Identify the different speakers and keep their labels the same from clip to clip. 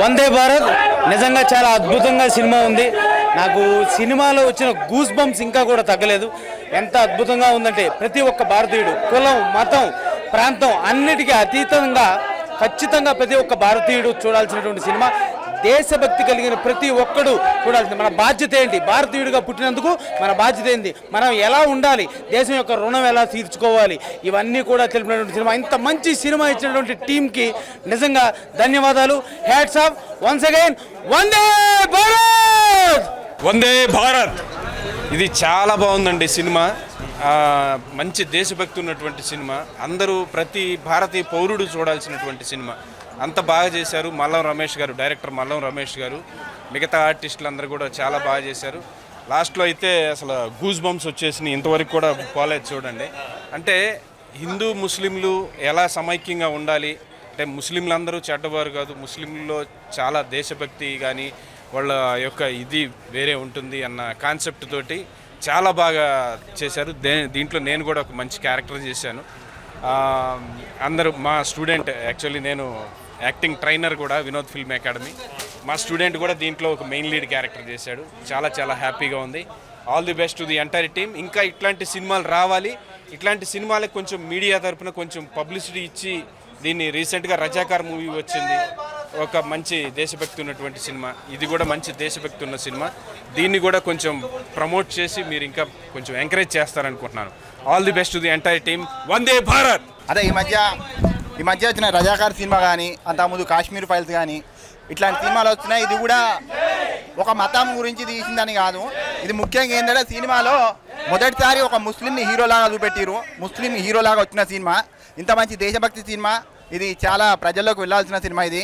Speaker 1: వందే భారత్. నిజంగా చాలా అద్భుతంగా సినిమా ఉంది. నాకు సినిమాలో వచ్చిన గూస్ బంప్స్ ఇంకా కూడా తగ్గలేదు. ఎంత అద్భుతంగా ఉందంటే ప్రతి ఒక్క భారతీయుడు కులం మతం ప్రాంతం అన్నిటికీ అతీతంగా ఖచ్చితంగా ప్రతి ఒక్క భారతీయుడు చూడాల్సినటువంటి సినిమా. దేశభక్తి కలిగిన ప్రతి ఒక్కడు చూడాల్సింది. మన బాధ్యత ఏంటి? భారతీయుడిగా పుట్టినందుకు మన బాధ్యత ఏంటి మనం ఎలా ఉండాలి? దేశం యొక్క రుణం ఎలా తీర్చుకోవాలి? ఇవన్నీ కూడా తెలిపినటువంటి సినిమా. ఇంత మంచి సినిమా ఇచ్చినటువంటి టీంకి నిజంగా ధన్యవాదాలు. Hats off once again Vande Bharat!
Speaker 2: Vande Bharat! ఇది చాలా బాగుందండి సినిమా. మంచి దేశభక్తి ఉన్నటువంటి సినిమా. అందరూ ప్రతి భారతీయ పౌరుడు చూడాల్సినటువంటి సినిమా. అంత బాగా చేశారు మల్లం రమేష్ గారు డైరెక్టర్ మల్లం రమేష్ గారు. మిగతా ఆర్టిస్టులు అందరూ కూడా చాలా బాగా చేశారు. లాస్ట్లో అయితే అసలు గూజ్ బంప్స్ వచ్చేసినాయి. ఇంతవరకు కూడా పోలేదు చూడండి. అంటే హిందూ ముస్లింలు ఎలా సమైక్యంగా ఉండాలి? అంటే ముస్లింలు అందరూ చెడ్డవారు కాదు. ముస్లింల్లో చాలా దేశభక్తి కానీ వాళ్ళ యొక్క ఇది వేరే ఉంటుంది అన్న కాన్సెప్ట్ తోటి చాలా బాగా చేశారు. దే దీంట్లో నేను కూడా ఒక మంచి క్యారెక్టర్ చేశాను. అందరూ మా స్టూడెంట్ యాక్చువల్లీ నేను యాక్టింగ్ ట్రైనర్ కూడా వినోద్ ఫిల్మ్ అకాడమీ. మా స్టూడెంట్ కూడా దీంట్లో ఒక మెయిన్ లీడ్ క్యారెక్టర్ చేశాడు. చాలా చాలా హ్యాపీగా ఉంది. All the best to the entire team ఇంకా ఇట్లాంటి సినిమాలు రావాలి. ఇట్లాంటి సినిమాలకు కొంచెం మీడియా తరపున కొంచెం పబ్లిసిటీ ఇచ్చి దీన్ని రీసెంట్గా రజాకార్ మూవీ వచ్చింది. ఒక మంచి దేశభక్తి ఉన్నటువంటి సినిమా. ఇది కూడా మంచి దేశభక్తి ఉన్న సినిమా. దీన్ని కూడా కొంచెం ప్రమోట్ చేసి మీరు ఇంకా కొంచెం encourage చేస్తారనుకుంటున్నాను. All the best to the entire team Vande Bharat
Speaker 3: అదే ఈ మధ్య ఈ మధ్య వచ్చిన రజాకార్ సినిమా కానీ అంతకుముందు కాశ్మీర్ ఫైల్స్ కానీ ఇట్లాంటి సినిమాలు వచ్చినాయి. ఇది కూడా ఒక మతం గురించి తీసిందని కాదు. ఇది ముఖ్యంగా ఏంటంటే సినిమాలో మొదటిసారి ఒక ముస్లింని హీరోలాగా చూపెట్టిరు ముస్లిం హీరోలాగా వచ్చిన సినిమా. ఇంత మంచి దేశభక్తి సినిమా. ఇది చాలా ప్రజల్లోకి వెళ్ళాల్సిన సినిమా ఇది.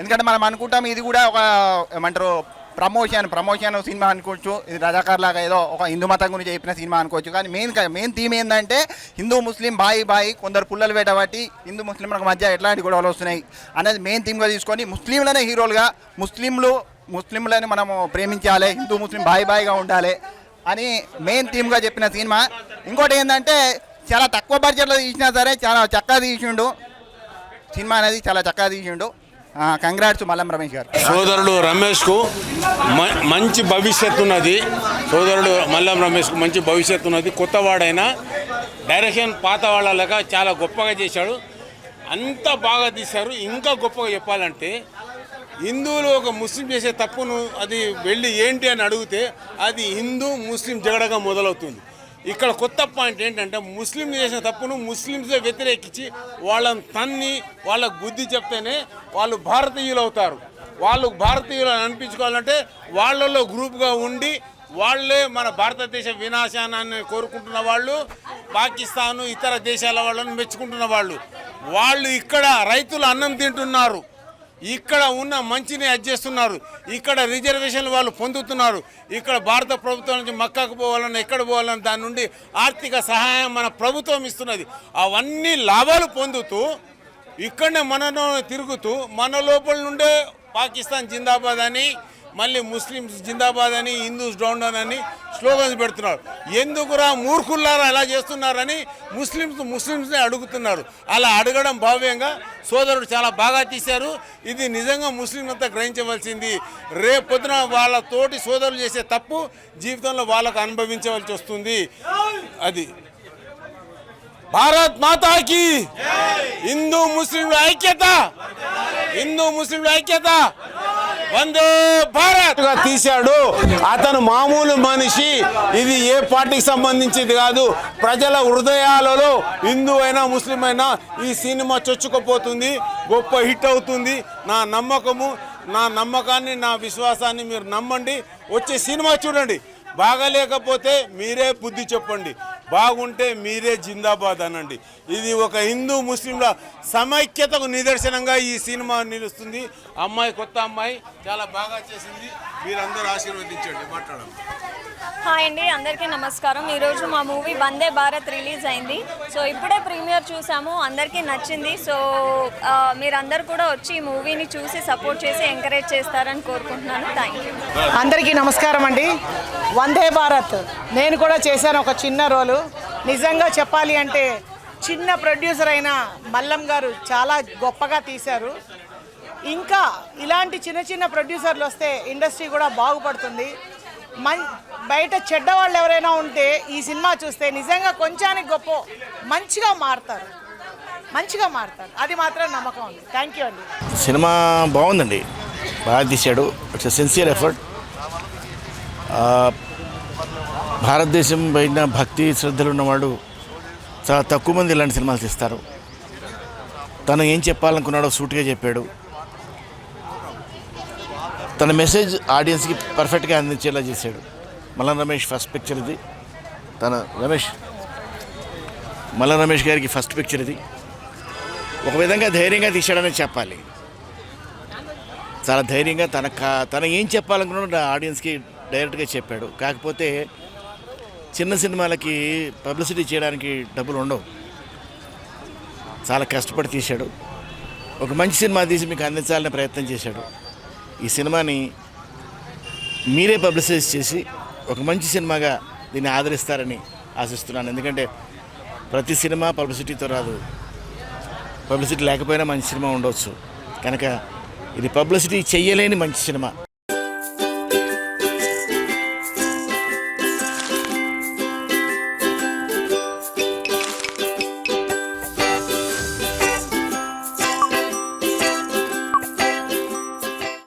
Speaker 3: ఎందుకంటే మనం అనుకుంటాం ఇది కూడా ఒక ఏమంటారు ప్రమోషన్ ప్రమోషన్ సినిమా అనుకోవచ్చు. ఇది రజాకార్లాగా ఏదో ఒక హిందూ మతం గురించి చెప్పిన సినిమా అనుకోవచ్చు. కానీ మెయిన్ మెయిన్ థీమ్ ఏంటంటే హిందూ ముస్లిం బాయి బాయి కొందరు పుల్లలు వేటబట్టి హిందూ ముస్లింలకు మధ్య ఎట్లాంటి గొడవలు వస్తున్నాయి అనేది మెయిన్ థీమ్గా తీసుకొని ముస్లింలనే హీరోలుగా ముస్లింలు ముస్లింలని మనము ప్రేమించాలి హిందూ ముస్లిం బాయి బాయిగా ఉండాలి అని మెయిన్ థీమ్గా చెప్పిన సినిమా. ఇంకోటి ఏంటంటే చాలా తక్కువ బడ్జెట్లో తీసినా సరే చాలా చక్కగా తీసిండు. సినిమా అనేది చాలా చక్కగా తీసిండు. కంగ్రాట్స్ మల్లం రమేష్ గారు.
Speaker 4: సోదరుడు రమేష్కు మ- మంచి భవిష్యత్తు ఉన్నది. సోదరుడు మల్లం రమేష్కు మంచి భవిష్యత్తు ఉన్నది. కొత్తవాడైనా డైరెక్షన్ పాత వాళ్ళ లెక్క చాలా గొప్పగా చేశాడు. అంత బాగా తీశారు. ఇంకా గొప్పగా చెప్పాలంటే హిందువులు ఒక ముస్లిం చేసే తప్పును అది వెళ్ళి ఏంటి అని అడిగితే అది హిందూ ముస్లిం జగడగా మొదలవుతుంది. ఇక్కడ కొత్త పాయింట్ ఏంటంటే ముస్లిం చేసిన తప్పును ముస్లింసే వ్యతిరేకించి వాళ్ళని తన్ని వాళ్ళకు బుద్ధి చెప్తేనే వాళ్ళు భారతీయులు అవుతారు వాళ్ళు భారతీయులు అని అనిపించుకోవాలంటే వాళ్ళలో గ్రూప్గా ఉండి వాళ్ళే మన భారతదేశ వినాశానాన్ని కోరుకుంటున్న వాళ్ళు పాకిస్తాను ఇతర దేశాల వాళ్ళని మెచ్చుకుంటున్న వాళ్ళు. వాళ్ళు ఇక్కడ రైతులు అన్నం తింటున్నారు. ఇక్కడ ఉన్న మంచిని చేస్తున్నారు. ఇక్కడ రిజర్వేషన్లు వాళ్ళు పొందుతున్నారు. ఇక్కడ భారత ప్రభుత్వం నుంచి మక్కకు పోవాలన్నా ఎక్కడ పోవాలన్నా దాని నుండి ఆర్థిక సహాయం మన ప్రభుత్వం ఇస్తున్నది. అవన్నీ లాభాలు పొందుతూ ఇక్కడనే మనలో తిరుగుతూ మన లోపల నుండే పాకిస్తాన్ జిందాబాద్ అని మళ్ళీ ముస్లిమ్స్ జిందాబాద్ అని హిందూస్ డౌన్ డౌన్ అని స్లోగన్స్ పెడుతున్నారు. ఎందుకురా మూర్ఖుల్లారా ఎలా చేస్తున్నారని ముస్లిమ్స్ ముస్లిమ్స్ని అడుగుతున్నారు. అలా అడగడం భావ్యంగా సోదరుడు చాలా బాగా తీశారు. ఇది నిజంగా ముస్లిం అంతా గ్రహించవలసింది. రేపొద్దున పొద్దున వాళ్ళ తోటి సోదరులు చేసే తప్పు జీవితంలో వాళ్ళకు అనుభవించవలసి వస్తుంది. అది. భారత్ మాతాకి హిందూ ముస్లింల ఐక్యత. హిందూ ముస్లింల ఐక్యత. వందే భారత్! గా తీశాడు. అతను మామూలు మనిషి. ఇది ఏ పార్టీకి సంబంధించింది కాదు. ప్రజల హృదయాలలో హిందూ అయినా ముస్లిం అయినా ఈ సినిమా చొచ్చుకుపోతుంది. గొప్ప హిట్ అవుతుంది. నా నమ్మకము నా నమ్మకాన్ని నా విశ్వాసాన్ని మీరు నమ్మండి. వచ్చే సినిమా చూడండి. బాగలేకపోతే మీరే బుద్ధి చెప్పండి. బాగుంటే మీరే జిందాబాద్ అనండి. ఇది ఒక హిందూ ముస్లింల సమైక్యతకు నిదర్శనంగా ఈ సినిమా నిలుస్తుంది. అమ్మాయి కొత్త అమ్మాయి చాలా బాగా చేసింది. మీరందరూ ఆశీర్వదించండి. మాట్లాడండి
Speaker 5: హాయ్ అండి అందరికీ నమస్కారం. ఈరోజు మా మూవీ వందే భారత్ రిలీజ్ అయింది. సో ఇప్పుడే ప్రీమియర్ చూసాము అందరికీ నచ్చింది. సో మీరందరూ కూడా వచ్చి ఈ మూవీని చూసి సపోర్ట్ చేసి ఎంకరేజ్ చేస్తారని కోరుకుంటున్నాను. Thank you.
Speaker 6: అందరికీ నమస్కారం అండి. వందే భారత్. నేను కూడా చేశాను ఒక చిన్న రోలు. నిజంగా చెప్పాలి అంటే చిన్న ప్రొడ్యూసర్ అయిన మల్లం గారు చాలా గొప్పగా తీశారు. ఇంకా ఇలాంటి చిన్న చిన్న ప్రొడ్యూసర్లు వస్తే ఇండస్ట్రీ కూడా బాగుపడుతుంది. మం బయట చెడ్డవాళ్ళు ఎవరైనా ఉంటే ఈ సినిమా చూస్తే నిజంగా కొంచానికి గొప్ప మంచిగా మారుతారు. మంచిగా మారుతారు. అది మాత్రం నమ్మకం ఉంది. థ్యాంక్ యూ అండి.
Speaker 7: సినిమా బాగుందండి. బాగా తీశాడు. ఇట్స్ సిన్సియర్ ఎఫర్ట్ భారతదేశం పైన భక్తి శ్రద్ధలు ఉన్నవాడు చాలా తక్కువ మంది ఇలాంటి సినిమాలు తీస్తారు. తను ఏం చెప్పాలనుకున్నాడో సూటిగా చెప్పాడు. తన మెసేజ్ ఆడియన్స్కి పర్ఫెక్ట్గా అందించేలా చేశాడు. మలన్ రమేష్ ఫస్ట్ పిక్చర్ ఇది. తన రమేష్ మలన్ రమేష్ గారికి ఫస్ట్ పిక్చర్ ఇది. ఒక విధంగా ధైర్యంగా తీశాడని చెప్పాలి. చాలా ధైర్యంగా తన కా- తన ఏం చెప్పాలనుకున్నాడో ఆడియన్స్కి డైరెక్ట్గా చెప్పాడు. కాకపోతే చిన్న సినిమాలకి పబ్లిసిటీ చేయడానికి డబ్బులు ఉండవు. చాలా కష్టపడి తీశాడు. ఒక మంచి సినిమా తీసి మీకు అందించాలనే ప్రయత్నం చేశాడు. ఈ సినిమాని మీరే పబ్లిసైజ్ చేసి ఒక మంచి సినిమాగా దీన్ని ఆదరిస్తారని ఆశిస్తున్నాను. ఎందుకంటే ప్రతి సినిమా పబ్లిసిటీతో రాదు. పబ్లిసిటీ లేకపోయినా మంచి సినిమా ఉండవచ్చు కనుక ఇది పబ్లిసిటీ చెయ్యలేని మంచి సినిమా.